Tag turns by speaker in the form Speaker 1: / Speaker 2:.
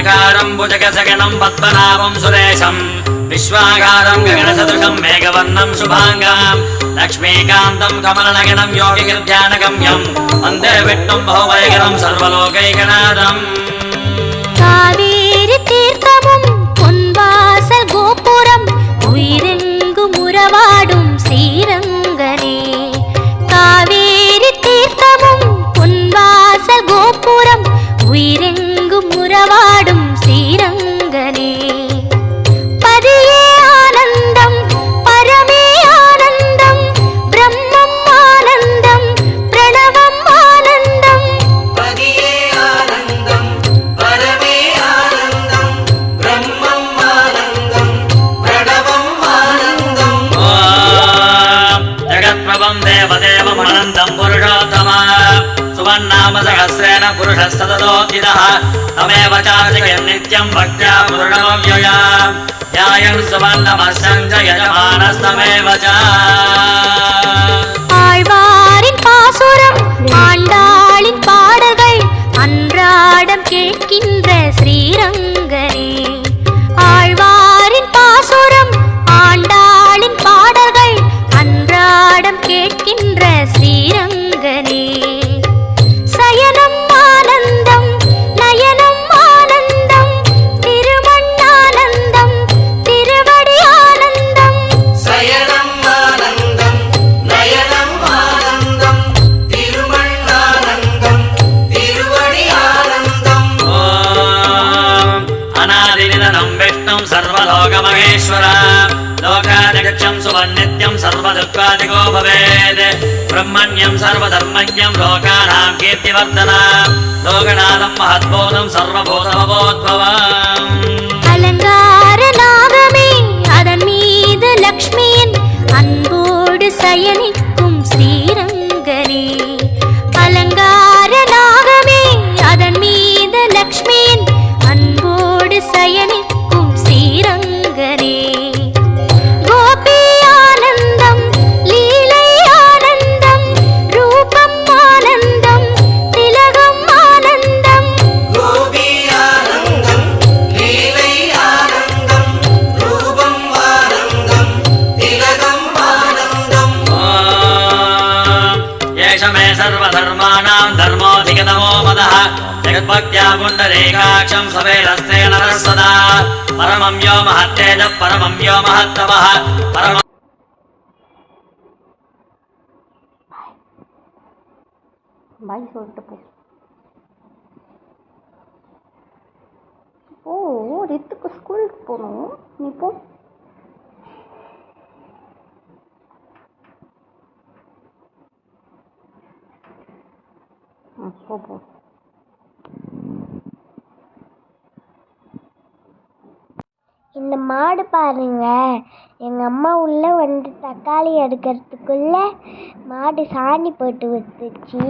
Speaker 1: ఆకారం భుజగజగణం పద్మనాభం సురేశం. విశ్వాకారం
Speaker 2: గగనసదృశం మేఘవర్ణం శుభాంగాం. లక్ష్మీకాంతం కమలనగణం యోగిగిర్ధ్యానగమ్యం వందే విష్ణుం
Speaker 3: బహువైగరం సర్వలోకైకనాథం. தேவதேவம் அனந்தம் புருஷோத்தமா சுவன்னாம சகசிரேன புருஷஸ்ததோ இதः தமேவ சார்ஜகம் நித்யம் பக்தியா புருஷோவ்யயா யாயம் சுவர்ணமஸ்தஞ்ச யஜமானஸ்தமேவ ச
Speaker 1: ஆழ்வாரின் பாசுரம் ஆண்டாளின் பாடல்கள் அன்றாடம் கேட்கின்ற
Speaker 2: ஸ்ரீரங்க లోకమహేశ్వర లోకాదిగక్షం సువర్ణిత్యం సర్వదుఃఖాదిగో భవేద్ బ్రహ్మణ్యం సర్వధర్మజ్ఞం
Speaker 3: లోకానాం కీర్తివర్ధన లోకనాథం మహద్బోధం సర్వభూతమబోద్భవం అలంకారనా जगद्भक्त्या पुण्डरीकाक्षं सवेरस्ते नरः सदा परमं यो महत्तेजः परमं यो महत्तमः परम
Speaker 4: பாய் சொல்லிட்டு போ ஓ ரித்துக்கு ஸ்கூலுக்கு போகணும் நீ போ ம், போ போ
Speaker 5: இந்த மாடு பாருங்க. எங்கள் அம்மா உள்ளே வந்து தக்காளி எடுக்கிறதுக்குள்ள மாடு சாணி போட்டு விட்டுச்சு